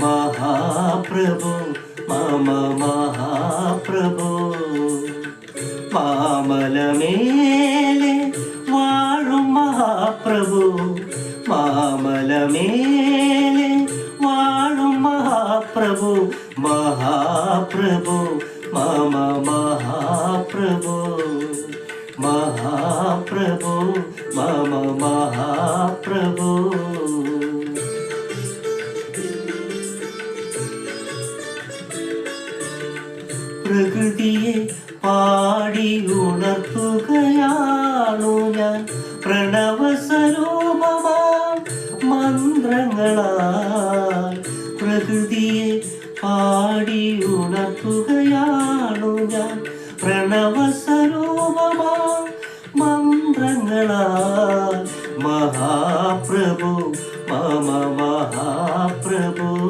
మహాప్రభు మమ మహాప్రభు. మామల మేలే వాడు మహాప్రభు. మామల మేలే వాడు మహాప్రభు. మహాప్రభు మమ మహాప్రభు. మహాప్రభు మమ మహాప్రభు. പ്രകൃതിയെ പാടി ഉണർത്തുകയാണു ഞാൻ. പ്രണവസ്വരൂപമാം മന്ത്രങ്ങളാ പ്രകൃതിയെ പാടി ഉണർത്തുകയാണു ഞാൻ. പ്രണവസ്വരൂപമാം മന്ത്രങ്ങളാ മഹാപ്രഭു മമ മഹാപ്രഭു.